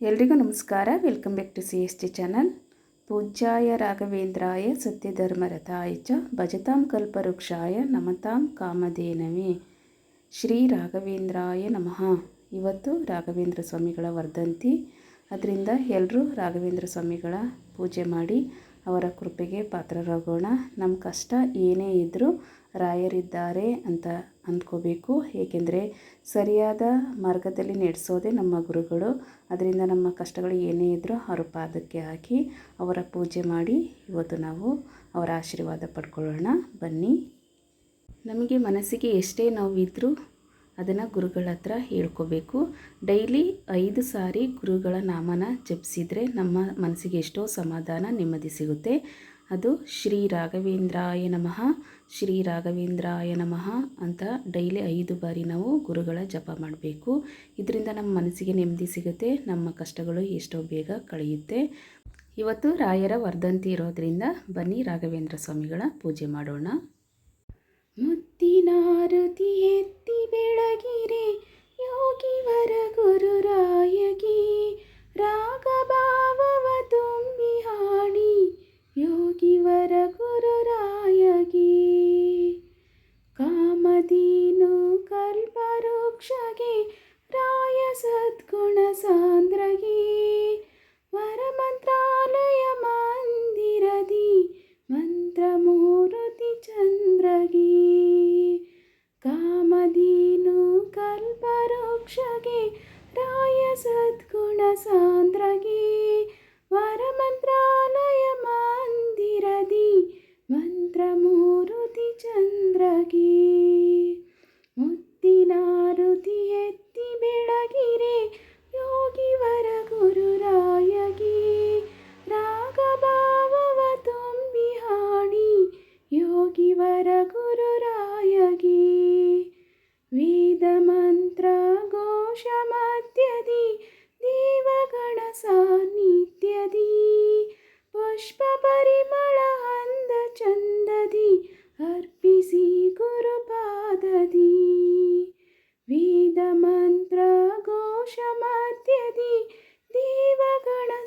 ಎಲ್ರಿಗೂ ನಮಸ್ಕಾರ. Welcome back to C S T channel ಪೂಜ್ಯಾಯ ರಾಘವೇಂದ್ರಾಯ ಸತ್ಯಧರ್ಮರಥಾಯ ಚ ಭಜತಾಂ ಕಲ್ಪವೃಕ್ಷಾಯ ನಮತಾಂ ಕಾಮಧೇನವೇ. ಶ್ರೀ ರಾಘವೇಂದ್ರಾಯ ನಮಃ. ಇವತ್ತು ರಾಘವೇಂದ್ರ ಸ್ವಾಮಿಗಳ ವರ್ಧಂತಿ. ಅದರಿಂದ ಎಲ್ಲರೂ ರಾಘವೇಂದ್ರ ಸ್ವಾಮಿಗಳ ಪೂಜೆ ಮಾಡಿ ಅವರ ಕೃಪೆಗೆ ಪಾತ್ರರಾಗೋಣ. ನಮ್ಮ ಕಷ್ಟ ಏನೇ ಇದ್ದರೂ ರಾಯರಿದ್ದಾರೆ ಅಂತ ಅಂದ್ಕೋಬೇಕು. ಏಕೆಂದರೆ ಸರಿಯಾದ ಮಾರ್ಗದಲ್ಲಿ ನಡೆಸೋದೇ ನಮ್ಮ ಗುರುಗಳು. ಅದರಿಂದ ನಮ್ಮ ಕಷ್ಟಗಳು ಏನೇ ಇದ್ದರೂ ಅವರ ಪಾದಕ್ಕೆ ಹಾಕಿ ಅವರ ಪೂಜೆ ಮಾಡಿ ಇವತ್ತು ನಾವು ಅವರ ಆಶೀರ್ವಾದ ಪಡ್ಕೊಳ್ಳೋಣ. ಬನ್ನಿ. ನಮಗೆ ಮನಸ್ಸಿಗೆ ಎಷ್ಟೇ ನೋವಿದ್ದರೂ ಅದನ್ನು ಗುರುಗಳ ಹತ್ರ ಹೇಳ್ಕೋಬೇಕು. ಡೈಲಿ ಐದು ಸಾರಿ ಗುರುಗಳ ನಾಮನ ಜಪಿಸಿದರೆ ನಮ್ಮ ಮನಸ್ಸಿಗೆ ಎಷ್ಟೋ ಸಮಾಧಾನ ನೆಮ್ಮದಿ ಸಿಗುತ್ತೆ. ಅದು ಶ್ರೀ ರಾಘವೇಂದ್ರಾಯ ನಮಃ ಶ್ರೀ ರಾಘವೇಂದ್ರಾಯ ನಮಃ ಅಂತ ಡೈಲಿ ಐದು ಬಾರಿ ನಾವು ಗುರುಗಳ ಜಪ ಮಾಡಬೇಕು. ಇದರಿಂದ ನಮ್ಮ ಮನಸ್ಸಿಗೆ ನೆಮ್ಮದಿ ಸಿಗುತ್ತೆ, ನಮ್ಮ ಕಷ್ಟಗಳು ಎಷ್ಟೋ ಬೇಗ ಕಳೆಯುತ್ತೆ. ಇವತ್ತು ರಾಯರ ವರ್ಧಂತಿ ಇರೋದರಿಂದ ಬನ್ನಿ ರಾಘವೇಂದ್ರ ಸ್ವಾಮಿಗಳ ಪೂಜೆ ಮಾಡೋಣ. ಮುತ್ತಿನಾರುತಿ ಎತ್ತಿ ಬೆಳಗಿರೆ ಯೋಗಿವರ ಗುರುರಾಯಗಿ सद्गुणसान्द्रगी वरमन्त्रय मिरदि मन्त्रमूर्ति चन्द्रगी कामधीनु कल्परुक्षगे रायसद्गुणसान्द्रगी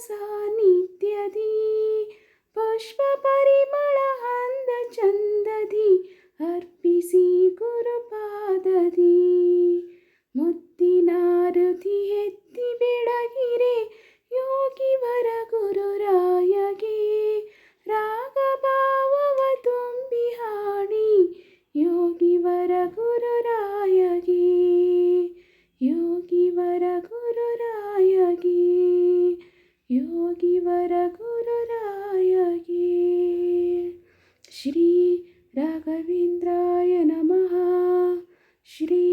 ಸಾನ್ನಿಧ್ಯದಿ ಪುಷ್ಪ ಪರಿಮಳ ಅಂದ ಚಂದದಿ ಅರ್ಪಿಸಿ. ಯೋಗಿವರ ಗುರುರಾಯಗೆ. ಶ್ರೀ ರಾಘವೇಂದ್ರಾಯ ನಮಃ. ಶ್ರೀ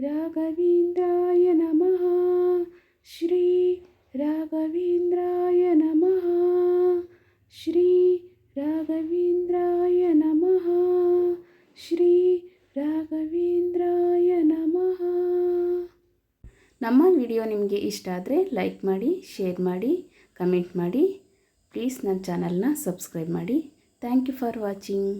ರಾಘವೇಂದ್ರಾಯ ನಮಃ. ಶ್ರೀ ರಾಘವೇಂದ್ರಾಯ ನಮಃ. ಶ್ರೀ ರಾಘವೇಂದ್ರಾಯ ನಮಃ. ಶ್ರೀ ರಾಘವೇಂದ್ರಾಯ ನಮಃ. ನಮ್ಮ ವಿಡಿಯೋ ನಿಮಗೆ ಇಷ್ಟ ಆದರೆ ಲೈಕ್ ಮಾಡಿ, ಶೇರ್ ಮಾಡಿ. ಕಮೆಂಟ್ ಮಾಡಿ. ಪ್ಲೀಸ್ ನನ್ನ ಚಾನಲ್ನ ಸಬ್ಸ್ಕ್ರೈಬ್ ಮಾಡಿ. Thank you for watching.